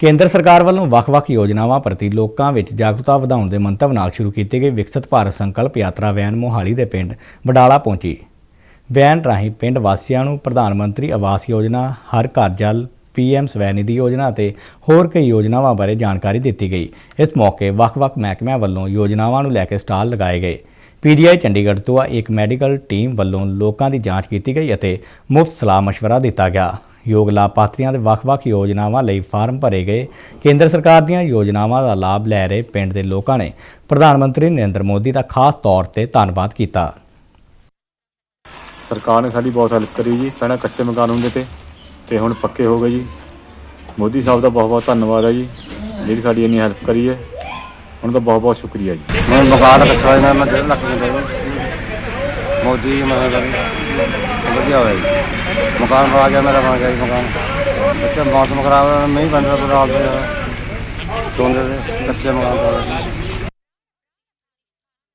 ਕੇਂਦਰ ਸਰਕਾਰ ਵੱਲੋਂ ਵੱਖ-ਵੱਖ ਯੋਜਨਾਵਾਂ ਪ੍ਰਤੀ ਲੋਕਾਂ ਵਿੱਚ ਜਾਗਰੂਕਤਾ ਵਧਾਉਣ ਦੇ ਮੰਤਵ ਨਾਲ ਸ਼ੁਰੂ ਕੀਤੀ ਗਈ ਵਿਕਸਿਤ ਭਾਰਤ ਸੰਕਲਪ ਯਾਤਰਾ ਵੈਨ ਮੋਹਾਲੀ ਦੇ ਪਿੰਡ ਬਡਾਲਾ ਪਹੁੰਚੀ। ਵੈਨ ਰਾਹੀਂ ਪਿੰਡ ਵਾਸੀਆਂ ਨੂੰ ਪ੍ਰਧਾਨ ਮੰਤਰੀ ਆਵਾਸ ਯੋਜਨਾ, ਹਰ ਘਰ ਜਲ, ਪੀਐਮ ਸਵੈਨਿਧੀ ਯੋਜਨਾ ਅਤੇ ਹੋਰ ਕਈ ਯੋਜਨਾਵਾਂ ਬਾਰੇ ਜਾਣਕਾਰੀ ਦਿੱਤੀ ਗਈ। ਇਸ ਮੌਕੇ ਵੱਖ-ਵੱਖ ਮਹਿਕਮਿਆਂ ਵੱਲੋਂ ਯੋਜਨਾਵਾਂ ਨੂੰ ਲੈ ਕੇ ਸਟਾਲ ਲਗਾਏ ਗਏ। ਪੀਡੀਆਈ ਚੰਡੀਗੜ੍ਹ ਤੋਂ ਇੱਕ ਮੈਡੀਕਲ ਟੀਮ ਵੱਲੋਂ ਲੋਕਾਂ ਦੀ ਜਾਂਚ ਕੀਤੀ ਗਈ ਅਤੇ ਮੁਫਤ ਸਲਾਹ ਮਸ਼ਵਰਾ ਦਿੱਤਾ ਗਿਆ। ਯੋਗ ਲਾਭਪਾਤਰੀਆਂ ਦੇ ਵੱਖ-ਵੱਖ ਯੋਜਨਾਵਾਂ ਲਈ ਫਾਰਮ ਭਰੇ ਗਏ। ਕੇਂਦਰ ਸਰਕਾਰ ਦੀਆਂ ਯੋਜਨਾਵਾਂ ਦਾ ਲਾਭ ਲੈ ਰਹੇ ਪਿੰਡ ਦੇ ਲੋਕਾਂ ਨੇ ਪ੍ਰਧਾਨ ਮੰਤਰੀ ਨਰਿੰਦਰ ਮੋਦੀ ਦਾ ਖਾਸ ਤੌਰ ਤੇ ਧੰਨਵਾਦ ਕੀਤਾ। ਸਰਕਾਰ ਨੇ ਸਾਡੀ ਬਹੁਤ ਹੈਲਪ ਕਰੀ ਜੀ ਪਹਿਲਾਂ ਕੱਚੇ ਮਕਾਨ ਹੁੰਦੇ ਤੇ ਤੇ ਹੁਣ ਪੱਕੇ ਹੋ ਗਏ ਜੀ। ਮੋਦੀ ਸਾਹਿਬ ਦਾ ਬਹੁਤ ਬਹੁਤ ਧੰਨਵਾਦ ਹੈ ਜੀ ਜਿਹੜੀ ਸਾਡੀ ਇੰਨੀ ਹੈਲਪ ਕਰੀ ਹੈ। ਉਹਨਾਂ ਦਾ ਬਹੁਤ ਬਹੁਤ ਸ਼ੁਕਰੀਆ ਜੀ। ਮੈਂ ਮਕਾਨ ਕੱਚਾ ਇਹਨਾਂ ਮੈਂ ਡੇਢ ਲੱਖ ਦੇ ਦੇ ਮੋਦੀ ਕਰੀ ਵਧੀਆ ਹੋਇਆ ਜੀ। ਮਕਾਨ ਬਣਾ ਗਿਆ, ਮੇਰਾ ਬਣ ਗਿਆ ਜੀ ਮਕਾਨ। ਬੱਚਾ ਮੌਸਮ ਖਰਾਬ ਹੈ ਨਹੀਂ ਬਣਦਾ ਬੁਰਾ ਤੇ ਚੋਂਦੇ ਕੱਚੇ ਮਕਾਨ ਤੋਂ